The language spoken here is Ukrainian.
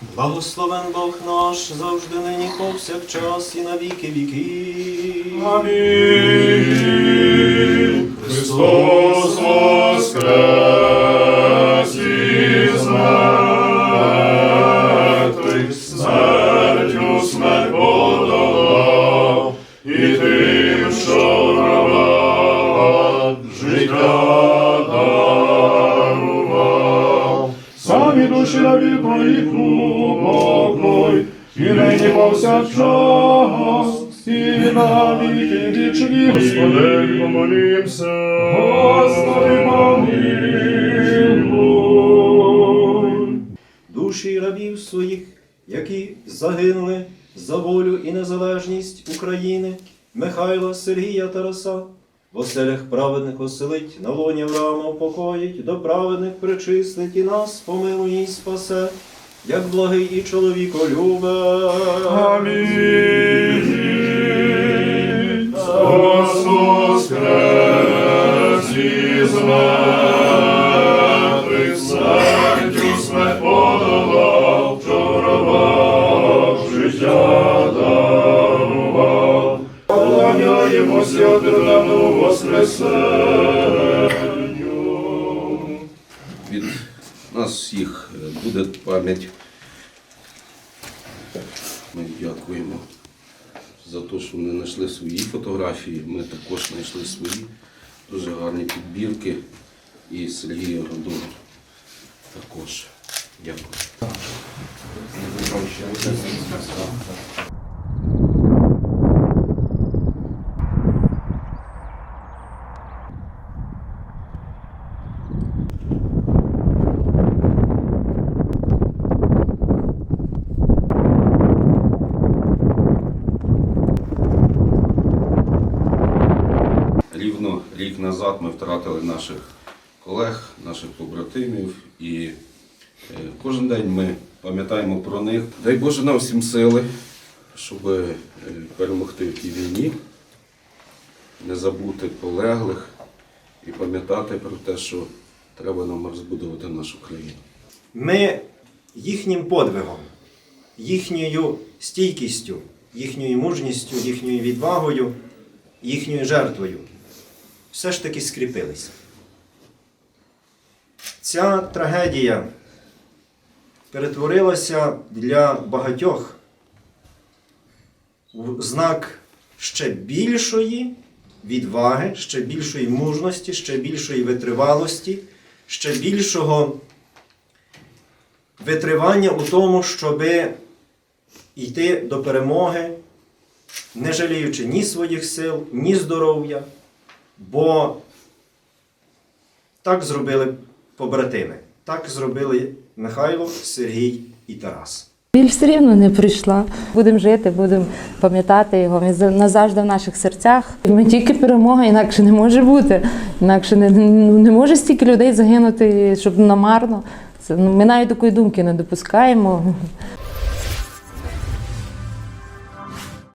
Благословен Бог наш, завжди нині повсякчас і на віки віки. Амінь. Христос воскрес із мертвих, смертю смерть подолав, і тим, що грабував, життя нині повсякчас, і на віки вічні. Господи, помолімся. Господи, помилуй. Душі рабів своїх, які загинули за волю і незалежність України, Михайла, Сергія Тараса, в оселях праведних оселить, на лоні Авраама упокоїть, до праведних причислить і нас помилує і спасе, як благий і чоловіколюбе. Амінь. Христос воскрес із мертвих, смертю смерть подолав, чарував, життя дарував. Поклоняємося одному воскресенню. від нас всіх буде пам'ять. Ми дякуємо за те, що вони знайшли свої фотографії. Ми також знайшли свої дуже гарні підбірки. І Сергія Годуна також. Дякую. Рівно рік назад ми втратили наших колег, наших побратимів, і е, кожен день ми пам'ятаємо про них. Дай Боже нам всім сили, щоб е, перемогти в тій війні, не забути полеглих і пам'ятати про те, що треба нам розбудувати нашу країну. Ми їхнім подвигом, їхньою стійкістю, їхньою мужністю, їхньою відвагою, їхньою жертвою все ж таки скріпилися. Ця трагедія перетворилася для багатьох в знак ще більшої відваги, ще більшої мужності, ще більшої витривалості, ще більшого витривання у тому, щоб йти до перемоги, не жаліючи ні своїх сил, ні здоров'я, бо так зробили побратими, так зробили Михайло, Сергій і Тарас. Біль все рівно не прийшла. Будемо жити, будемо пам'ятати його. Він назавжди в наших серцях. Ми тільки перемога, інакше не може бути. Інакше не, не може стільки людей загинути, щоб намарно. Це, ну, ми навіть такої думки не допускаємо.